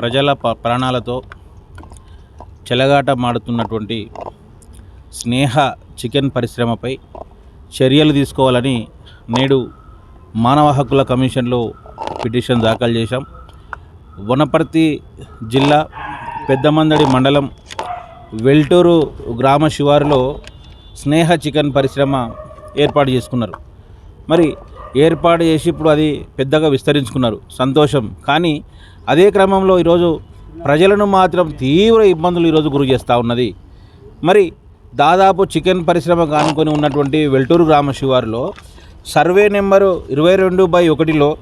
ప్రజల ప- ప్రాణాలతో చెలగాట మాడుతున్నటువంటి స్నేహ చికెన్ పరిశ్రమపై చర్యలు తీసుకోవాలని నేడు మానవ హక్కుల కమిషన్లో పిటిషన్ దాఖలు చేశాం. వనపర్తి జిల్లా పెద్దమందడి మండలం వెల్టూరు గ్రామ శివారులో స్నేహ చికెన్ పరిశ్రమ ఏర్పాటు చేసుకున్నారు. మరి ఏర్పాటు చేసి ఇప్పుడు అది పెద్దగా విస్తరించుకున్నారు. సంతోషం. కానీ అదే క్రమంలో ఈరోజు ప్రజలను మాత్రం తీవ్ర ఇబ్బందులు ఈరోజు గురి చేస్తూ ఉన్నది. మరి దాదాపు చికెన్ పరిశ్రమ కానుకొని ఉన్నటువంటి వెల్టూరు గ్రామ శివారులో సర్వే నెంబరు ఇరవై రెండు బై ఒకటిలో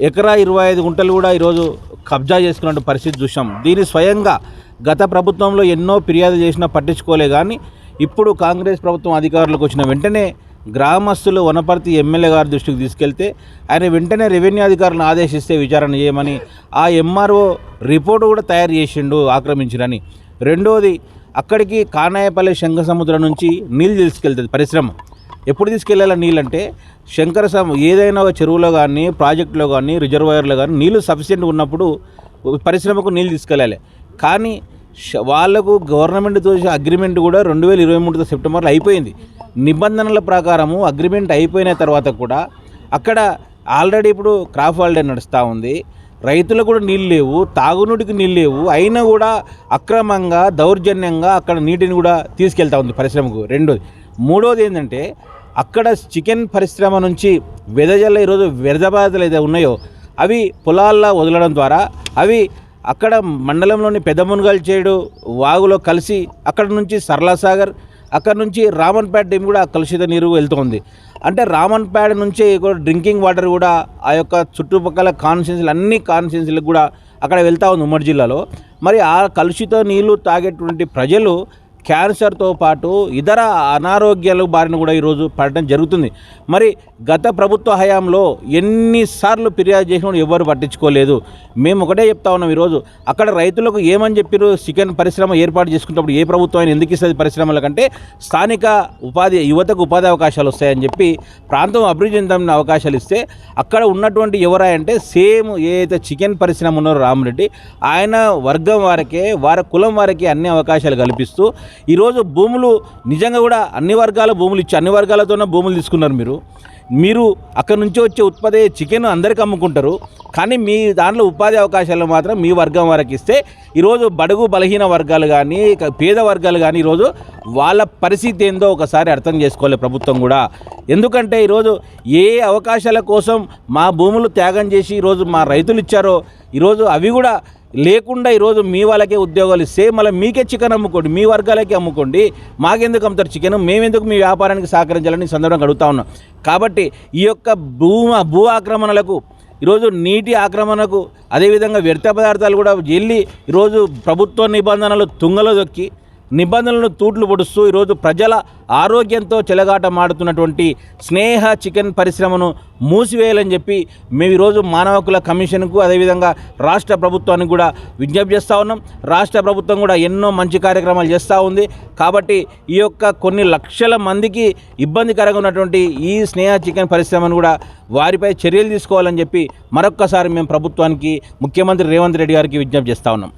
ఎకరా ఇరవై ఐదు గుంటలు కూడా ఈరోజు కబ్జా చేసుకున్న పరిస్థితి చూసాం దీన్ని స్వయంగా గత ప్రభుత్వంలో ఎన్నో ఫిర్యాదు చేసినా పట్టించుకోలే కానీ ఇప్పుడు కాంగ్రెస్ ప్రభుత్వం అధికారులకు వచ్చిన వెంటనే గ్రామస్తులు వనపర్తి ఎమ్మెల్యే గారి దృష్టికి తీసుకెళ్తే ఆయన వెంటనే రెవెన్యూ అధికారులను ఆదేశిస్తే విచారణ చేయమని ఆ ఎంఆర్ఓ రిపోర్టు కూడా తయారు చేసిండు ఆక్రమించిరని. రెండోది అక్కడికి కానాయపల్లి శంఖసముద్రం నుంచి నీళ్ళు తీసుకెళ్తుంది పరిశ్రమ. ఎప్పుడు తీసుకెళ్ళాల నీళ్ళు అంటే శంకర సమ ఏదైనా ఒక చెరువులో కానీ ప్రాజెక్టులో కానీ రిజర్వాయర్లో కానీ నీళ్ళు సఫిషియెంట్ ఉన్నప్పుడు పరిశ్రమకు నీళ్ళు తీసుకెళ్ళాలి కానీ ష- వాళ్ళకు గవర్నమెంట్తో అగ్రిమెంట్ కూడా రెండు వేల ఇరవై మూడు సెప్టెంబర్లో అయిపోయింది. నిబంధనల ప్రకారము అగ్రిమెంట్ అయిపోయిన తర్వాత కూడా అక్కడ ఆల్రెడీ ఇప్పుడు క్రాప్ హాలిడే నడుస్తూ ఉంది. రైతులకు కూడా నీళ్ళు లేవు తాగునీటికి నీళ్ళు లేవు అయినా కూడా అక్రమంగా దౌర్జన్యంగా అక్కడ నీటిని కూడా తీసుకెళ్తా ఉంది పరిశ్రమకు. రెండోది. మూడోది ఏంటంటే అక్కడ చికెన్ పరిశ్రమ నుంచి వెదజల్ల ఈరోజు వ్యర్థబాధలు ఏదైతే ఉన్నాయో అవి పొలాల్లో వదలడం ద్వారా అవి అక్కడ మండలంలోని పెదమునుగల్ చేడు వాగులో కలిసి అక్కడ నుంచి సరళసాగర్ అక్కడ నుంచి రామన్పేట డ్యామ్ కూడా కలుషిత నీరు వెళ్తుంది. అంటే రామన్పేట నుంచి కూడా డ్రింకింగ్ వాటర్ కూడా ఆ యొక్క చుట్టుపక్కల కాన్స్టిట్యున్సీలు అన్ని కాన్స్టిట్యున్సీలకు కూడా అక్కడ వెళ్తా ఉంది ఉమ్మడి జిల్లాలో. మరి ఆ కలుషిత నీళ్ళు తాగేటువంటి ప్రజలు క్యాన్సర్తో పాటు ఇతర అనారోగ్యాల బారిన కూడా ఈరోజు పడటం జరుగుతుంది. మరి గత ప్రభుత్వ హయాంలో ఎన్నిసార్లు ఫిర్యాదు చేసినా ఎవరు పట్టించుకోలేదు. మేము ఒకటే చెప్తా ఉన్నాం ఈరోజు అక్కడ రైతులకు ఏమని చెప్పారు చికెన్ పరిశ్రమ ఏర్పాటు చేసుకున్నప్పుడు ఏ ప్రభుత్వం అయినా ఎందుకు ఇస్తుంది పరిశ్రమల కంటే స్థానిక ఉపాధి యువతకు ఉపాధి అవకాశాలు వస్తాయని చెప్పి ప్రాంతం అభివృద్ధి చెందని అవకాశాలు ఇస్తే అక్కడ ఉన్నటువంటి ఎవరా అంటే సేమ్ ఏదైతే చికెన్ పరిశ్రమ ఉన్నారో రామరెడ్డి ఆయన వర్గం వారికే వారి కులం వారికి అన్ని అవకాశాలు కల్పిస్తూ ఈరోజు భూములు నిజంగా కూడా అన్ని వర్గాల భూములు ఇచ్చి అన్ని వర్గాలతోనే భూములు తీసుకున్నారు మీరు. మీరు అక్కడ నుంచి వచ్చే ఉత్పత్తి చికెన్ అందరికి అమ్ముకుంటారు. కానీ మీ దాంట్లో ఉపాధి అవకాశాలు మాత్రం మీ వర్గం వరకు ఇస్తే ఈరోజు బడుగు బలహీన వర్గాలు కానీ పేద వర్గాలు కానీ ఈరోజు వాళ్ళ పరిస్థితి ఏందో ఒకసారి అర్థం చేసుకోవాలి ప్రభుత్వం కూడా. ఎందుకంటే ఈరోజు ఏ అవకాశాల కోసం మా భూములు త్యాగం చేసి ఈరోజు మా రైతులు ఇచ్చారో ఈరోజు అవి కూడా లేకుండా ఈరోజు మీ వాళ్ళకే ఉద్యోగాలు ఇస్తే మళ్ళీ మీకే చికెన్ అమ్ముకోండి మీ వర్గాలకే అమ్ముకోండి. మాకెందుకు అమ్ముతారు చికెన్? మేమెందుకు మీ వ్యాపారానికి సహకరించాలని సందర్భంగా అడుగుతా ఉన్నాం. కాబట్టి ఈ యొక్క భూ భూ ఆక్రమణలకు ఈరోజు నీటి ఆక్రమణకు అదేవిధంగా వ్యర్థ పదార్థాలు కూడా వెళ్ళి ఈరోజు ప్రభుత్వ నిబంధనలు తుంగలో దొక్కి నిబంధనలను తూట్లు పొడుస్తూ ఈరోజు ప్రజల ఆరోగ్యంతో చెలగాట మాడుతున్నటువంటి స్నేహ చికెన్ పరిశ్రమను మూసివేయాలని చెప్పి మేము ఈరోజు మానవ హక్కుల కమిషన్కు అదేవిధంగా రాష్ట్ర ప్రభుత్వానికి కూడా విజ్ఞప్తి చేస్తూ ఉన్నాం. రాష్ట్ర ప్రభుత్వం కూడా ఎన్నో మంచి కార్యక్రమాలు చేస్తూ ఉంది. కాబట్టి ఈ యొక్క కొన్ని లక్షల మందికి ఇబ్బందికరంగా ఉన్నటువంటి ఈ స్నేహ చికెన్ పరిశ్రమను కూడా వారిపై చర్యలు తీసుకోవాలని చెప్పి మరొక్కసారి మేము ప్రభుత్వానికి ముఖ్యమంత్రి రేవంత్ రెడ్డి గారికి విజ్ఞప్తి చేస్తూ ఉన్నాం.